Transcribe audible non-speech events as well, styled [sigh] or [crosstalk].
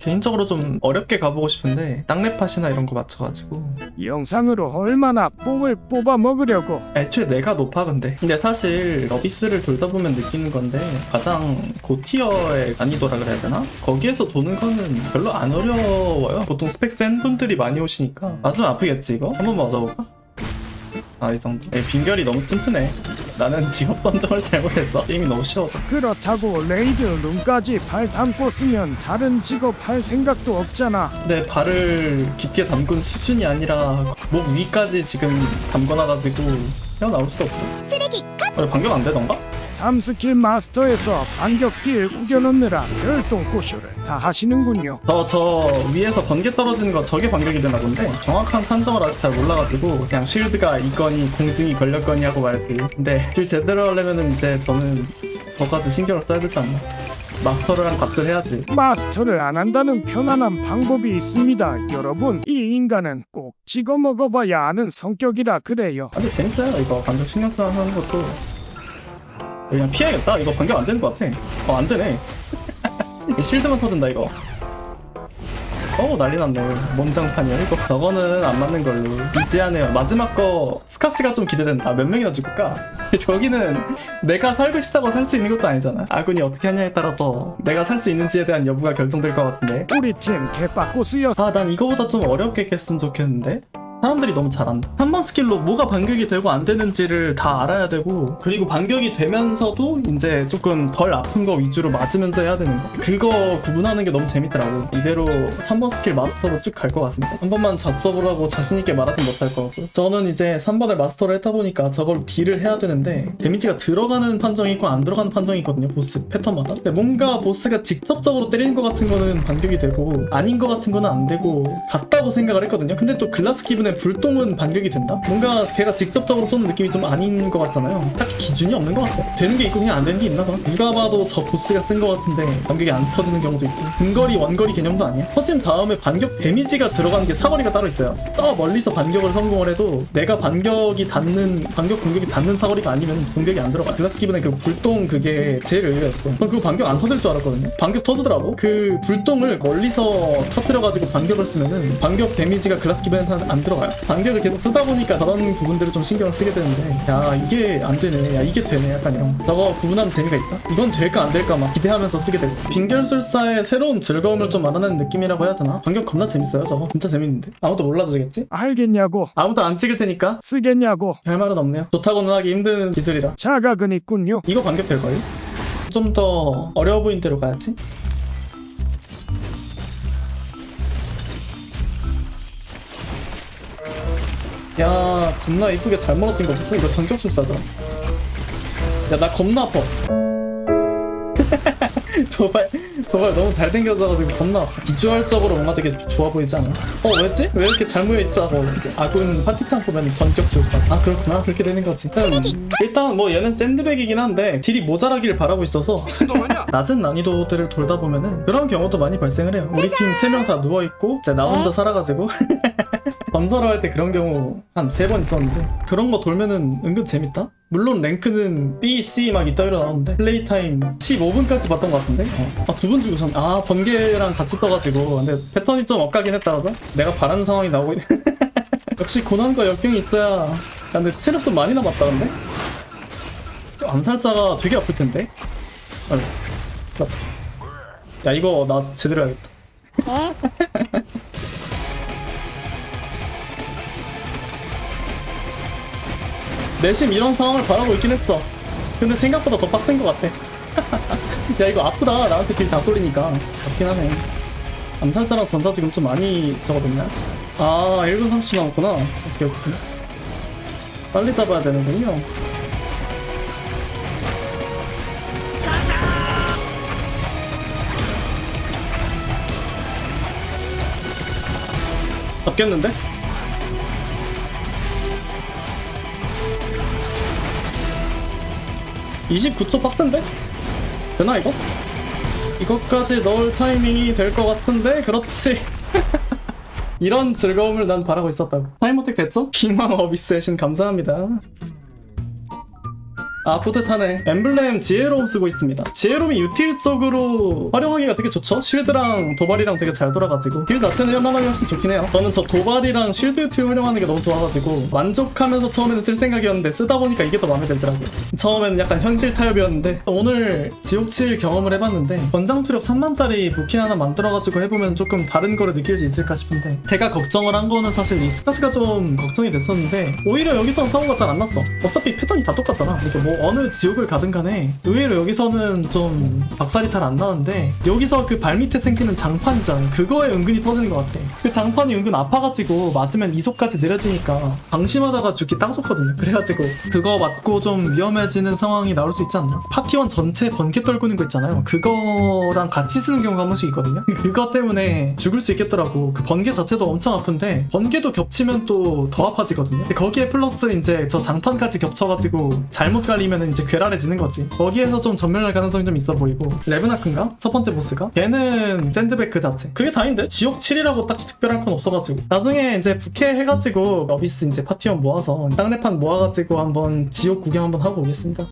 개인적으로 좀 어렵게 가보고 싶은데 땅랩팟이나 이런 거 맞춰가지고. 영상으로 얼마나 뽕을 뽑아 먹으려고? 애초에 내가 높아 근데. 근데 사실 러비스를 돌다 보면 느끼는 건데 가장 고티어의 난이도라 그래야 되나? 거기에서 도는 거는 별로 안 어려워요. 보통 스펙 센 분들이 많이 오시니까. 맞으면 아프겠지 이거? 한번 맞아볼까? 아 이 정도. 에, 빈결이 너무 튼튼해 나는 직업 선정을 잘못했어 게임이 너무 쉬워 그렇다고 레이드 룸까지 발 담고 쓰면 다른 직업 할 생각도 없잖아. 내 발을 깊게 담근 수준이 아니라 목 위까지 지금 담궈놔가지고 헤어나올 수도 없죠 어, 반격 안 되던가? 3스킬 마스터에서 반격 딜 우겨넣느라 별똥 고쇼를 다 하시는군요. 저, 저 위에서 번개 떨어지는 거 저게 반격이 되나 본데 정확한 판정을 아직 잘 몰라가지고 그냥 쉴드가 있거니 공증이 걸렸거니 하고 말지 근데 딜 제대로 하려면은 이제 저는 저까지 신경을 써야 되지 않나. 마스터랑 값을 해야지. 마스터를 안 한다는 편안한 방법이 있습니다. 여러분 이 인간은 꼭 찍어 먹어봐야 아는 성격이라 그래요. 아, 근데 재밌어요. 이거 반격 신경 쓰면서 하는 것도 그냥 피해야겠다. 이거 반격 안 되는 것 같아. 어 안 되네. [laughs] 이 실드만 터진다 이거. 어우 난리 났네. 몸장판이야. 이거 저거는 안 맞는 걸로. 이지하네요. 마지막 거 스카스가 좀 기대된다. 몇 명이나 죽을까? [laughs] 저기는 내가 살고 싶다고 살 수 있는 것도 아니잖아. 아군이 어떻게 하냐에 따라서 내가 살 수 있는지에 대한 여부가 결정될 것 같은데. 우리 팀 개빠꼬스여. 아 난 이거보다 좀 어렵게 했으면 좋겠는데 사람들이 너무 잘한다. 3번 스킬로 뭐가 반격이 되고 안 되는지를 다 알아야 되고 그리고 반격이 되면서도 이제 조금 덜 아픈 거 위주로 맞으면서 해야 되는 거. 그거 구분하는 게 너무 재밌더라고. 이대로 3번 스킬 마스터로 쭉 갈 것 같습니다. 한 번만 잡서보라고 자신 있게 말하진 못할 거고. 저는 이제 3번을 마스터를 했다 보니까 저걸 딜을 해야 되는데 데미지가 들어가는 판정이 있고 안 들어가는 판정이 있거든요 보스 패턴마다. 근데 뭔가 보스가 직접적으로 때리는 것 같은 거는 반격이 되고 아닌 것 같은 거는 안 되고 같다고 생각을 했거든요. 근데 또 글라스 기분에 불똥은 반격이 된다? 뭔가 걔가 직접적으로 쏘는 느낌이 좀 아닌 것 같잖아요. 딱히 기준이 없는 것 같아. 되는 게 있고 그냥 안 되는 게 있나 봐 누가 봐도 저 보스가 쓴 것 같은데 반격이 안 터지는 경우도 있고. 근거리 원거리 개념도 아니야. 터진 다음에 반격 데미지가 들어가는 게 사거리가 따로 있어요. 저 멀리서 반격을 성공을 해도 내가 반격이 닿는 반격 공격이 닿는 사거리가 아니면 공격이 안 들어가. 글라스 기분에 그 불똥 그게 제일 의외였어. 전 그거 반격 안 터질 줄 알았거든요. 반격 터지더라고. 그 불똥을 멀리서 터뜨려가지고 반격을 쓰면은 반격 데미지가 글라스 기분에는 안 들어가요 반격을 계속 쓰다 보니까 저런 부분들을 좀 신경을 쓰게 되는데 야 이게 안 되네. 야 이게 되네. 약간 이런 거. 저거 구분하는 재미가 있다? 이건 될까 안 될까 막 기대하면서 쓰게 되고 빙결술사의 새로운 즐거움을 좀 알아내는 느낌이라고 해야 되나? 반격 겁나 재밌어요 저거. 진짜 재밌는데. 아무도 몰라주겠지? 알겠냐고. 아무도 안 찍을 테니까. 쓰겠냐고. 할 말은 없네요. 좋다고는 하기 힘든 기술이라. 자각은 있군요. 이거 반격 될걸요? 좀 더 어려워 보이는 대로 가야지 야 겁나 이쁘게 잘 멀어진 거 보소? 이거 전격술사죠 야나 겁나 아파. [laughs] 도발 도발 너무 잘 생겨져가지고 겁나 아파. 비주얼적으로 뭔가 되게 좋아 보이지 않아? 어 왜지? 왜 이렇게 잘 모여있지? 하고 이제 아군 파티탄 보면 전격술사 아 그렇구나. 그렇게 되는 거지. 음, 일단 뭐 얘는 샌드백이긴 한데 딜이 모자라길 바라고 있어서 [laughs] 낮은 난이도들을 돌다 보면은 그런 경우도 많이 발생을 해요. 우리 팀 세 명 다 누워 있고 이제 나 혼자 살아가지고 [laughs] 건설을 할때 그런 경우 한 세 번 있었는데 그런 거 돌면은 은근 재밌다. 물론 랭크는 B, C 막 이따위로 나오는데 플레이 타임 15분까지 봤던 것 같은데 어. 아, 두번 주고 선. 아 번개랑 같이 떠가지고 근데 패턴이 좀 엇가긴 했다가 내가 바라는 상황이 나오고 있네. [laughs] 역시 고난과 역경이 있어야. 야, 근데 체력 좀 많이 남았다 근데. 암살자가 되게 아플 텐데. 아유. 야 이거 나 제대로 해야겠다 [laughs] 내심 이런 상황을 바라고 있긴 했어. 근데 생각보다 더 빡센 것 같아. [laughs] 야 이거 아프다. 나한테 딜 다 쏠리니까. 맞긴 하네. 암살자랑 전사 지금 좀 많이 적어뒀냐 아 1분 30초 남았구나. 오케이 오케이. 빨리 잡아야 되는군요. 잡겠는데? (29초) 빡센데? 되나 이거? 이것까지 넣을 타이밍이 될 것 같은데? 그렇지 [laughs] 이런 즐거움을 난 바라고 있었다고 타임어택 됐죠? 빙왕 어비스 신 감사합니다 아 뿌듯하네. 엠블렘 지혜로움 쓰고 있습니다. 지혜로움이 유틸적으로 활용하기가 되게 좋죠? 실드랑 도발이랑 되게 잘 돌아가지고. 딜 자체는 현란하게 훨씬 좋긴 해요. 저는 저 도발이랑 실드 유틸 활용하는 게 너무 좋아가지고 만족하면서 처음에는 쓸 생각이었는데 쓰다 보니까 이게 더 마음에 들더라고요. 처음에는 약간 현실 타협이었는데 오늘 지옥칠 경험을 해봤는데 권장 투력 3만짜리 부키 하나 만들어가지고 해보면 조금 다른 거를 느낄 수 있을까 싶은데 제가 걱정을 한 거는 사실 이 스카스가 좀 걱정이 됐었는데 오히려 여기서는 사고가 잘 안 났어. 어차피 패턴이 다 똑같잖아. 이렇게 뭐 어느 지옥을 가든 간에 의외로 여기서는 좀 박살이 잘 안 나는데 여기서 그 발밑에 생기는 장판 있잖아 그거에 은근히 터지는 것 같아. 그 장판이 은근 아파가지고 맞으면 이속까지 느려지니까 방심하다가 죽기 딱 좋거든요. 그래가지고 그거 맞고 좀 위험해지는 상황이 나올 수 있지 않나? 파티원 전체 번개 떨구는 거 있잖아요. 그거랑 같이 쓰는 경우가 한 번씩 있거든요. [laughs] 그거 때문에 죽을 수 있겠더라고. 그 번개 자체도 엄청 아픈데 번개도 겹치면 또 더 아파지거든요. 거기에 플러스 이제 저 장판까지 겹쳐가지고 잘못 갈 리면 이제 괴랄해지는 거지. 거기에서 좀 전멸할 가능성이 좀 있어 보이고. 레브나크인가? 첫 번째 보스가? 걔는 샌드백 자체. 그게 다인데? 지옥 7이라고 딱히 특별할 건 없어가지고. 나중에 이제 부캐 해가지고 어비스 이제 파티원 모아서 땅내판 모아가지고 한번 지옥 구경 한번 하고 오겠습니다